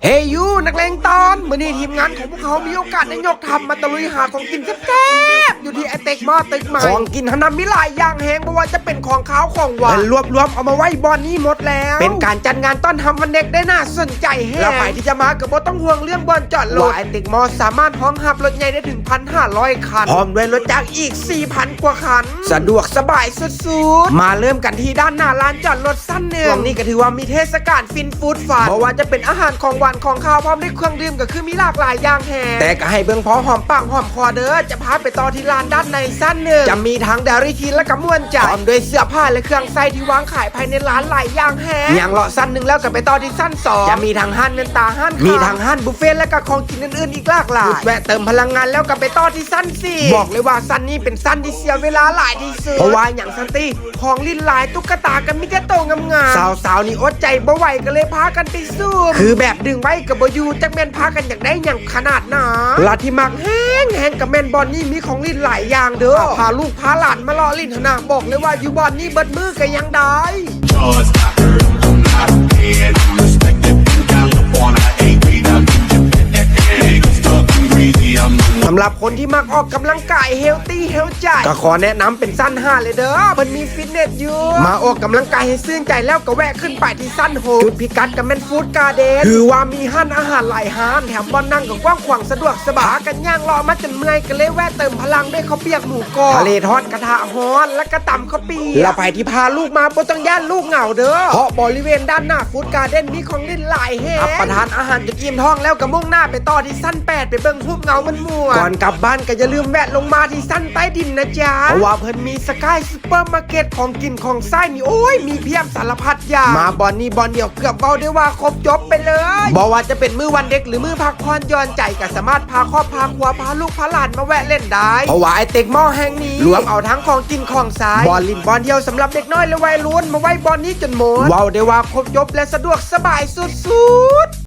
Hey you! งตอนมื่อนี้ทีมงานของพวกเขามีโอกาสได้ยกทำมาตะลุยหาของกินแซ่บๆอยู่ที่ไอเต็กหมอตึกใหม่ของกินทำนำมีหลายอย่างแหงไม่ว่าจะเป็นของขาวของหวานรวบรวมเอามาไว้บอนนี้หมดแล้ว เป็นการจัดงานต้อนรับวันเด็กได้น่าสนใจแฮงแล้วไปที่จะมาก็บ่ต้องห่วงเรื่องบอนจอดรถไอเต็กหมอสามารถห้องหับรถใหญ่ได้ถึง 1,500 คันพร้อมด้วยรถจักรอีก 4,000 กว่าคัน สะดวกสบายสุดๆมาเริ่มกันที่ด้านหน้าร้านจอดรถสั้นหนึ่งตรงนี้ก็ถือว่ามีเทศกาลฟินฟู้ดฟาร์เพราะว่าจะเป็นอาหารของหวานของข้าวพร้อมด้วยเครื่องดื่มก็คือมีหลากหลายอย่างแฮงแต่ก็ให้เบิ่งพอหอมปากหอมคอเด้อจะพาไปต่อที่ร้านด้านในสั้นหนึ่งจะมีทั้งเดริทีและก็ม่วนใจพร้อมด้วยเสื้อผ้าและเครื่องใส่ที่วางขายภายในร้านหลายอย่างแฮงอย่างเลาะสั้นหนึ่งแล้วก็ไปต่อที่สั้นสองจะมีทั้งห้านเงินตาห้านมีทั้งห้านบุฟเฟ่ต์และก็ของกินอื่นๆอีกหลากหลายหยุดแวะเติมพลังงานแล้วก็ไปต่อที่สั้นสี่บอกเลยว่าสั้นนี้เป็นสั้นที่เสียเวลาหลายที่สุดเพราะว่าอย่างสันติของลิ้นหลายตุ๊กตากันมิแต่โตงามๆสาวๆนี่อดใจบ่ไหวก็เลยพากันไปซูมคือแบบดึงไว้กับบอยูจักแม่นพากันอย่างได้อย่างขนาดหนาลาที่มักแห้งแห้งกับแม่นบอลนี่มีของลิ้นหลายอย่างเด้อพาลูกพาหลานมาล่อลิ้นหนาบอกเลยว่าอยู่บอลนี่เบิดมือกันยังได้ หรับคนที่มักออกกำลังกายเฮลตี้เฮลใจก็ขอแนะนำเป็นสั้น5เลยเด้อมันมีฟิตเนสอยู่มาออกกำลังกายให้ซื่นใจแล้วก็แวะขึ้นไปที่สั้นโฮจุดพิกัดกับแมนฟู้ดการ์เดนคือว่ามีห้านอาหารหลายห้านแถมบอลนั่งก็กว้างขวางสะดวกสบายกันย่างรอมาจนเมื่อยก็เลยแวะเติมพลังด้วยข้าวเปียกหมูกรอบทะเลทอดกระทะฮ้อนและก็ตำข้าวเปียกเราไปที่พาลูกมาบ่ต้องย่านลูกเหงาเด้อเพราะบริเวณด้านหน้าฟู้ดการ์เดนมีของเล่นหลายแห่งรับประทานอาหารจนอิ่มท้องแล้วก็มุ่งหน้าไปต่อที่สั้นแปดไปเบิ่งรูปเงามันม่วก่อนกลับบ้านก็อย่าลืมแวะลงมาที่สั้นใต้ดินนะจ๊ะเพราะว่าเพิ่นมีสกายซูเปอร์มาร์เก็ตของกินของไส้นี่โอ้ยมีเพียบสารพัดอย่างมาบอนนี่บอนเดียวเกือบเบาได้ว่าครบจบไปเลยบอกว่าจะเป็นมื้อวันเด็กหรือมื้อพักผ่อนหย้อนใจก็สามารถพาครอบพาครัวพาลูกพาหลานมาแวะเล่นได้เพราะว่าไอเต็กหม้อแห่งนี้รวมเอาทั้งของกินของสายบอลลินบอลเดียวสำหรับเด็กน้อยและวัยรุ่นมาไว้บอลนี้จนหมดว้าวได้ว่าครบจบและสะดวกสบายสุดๆ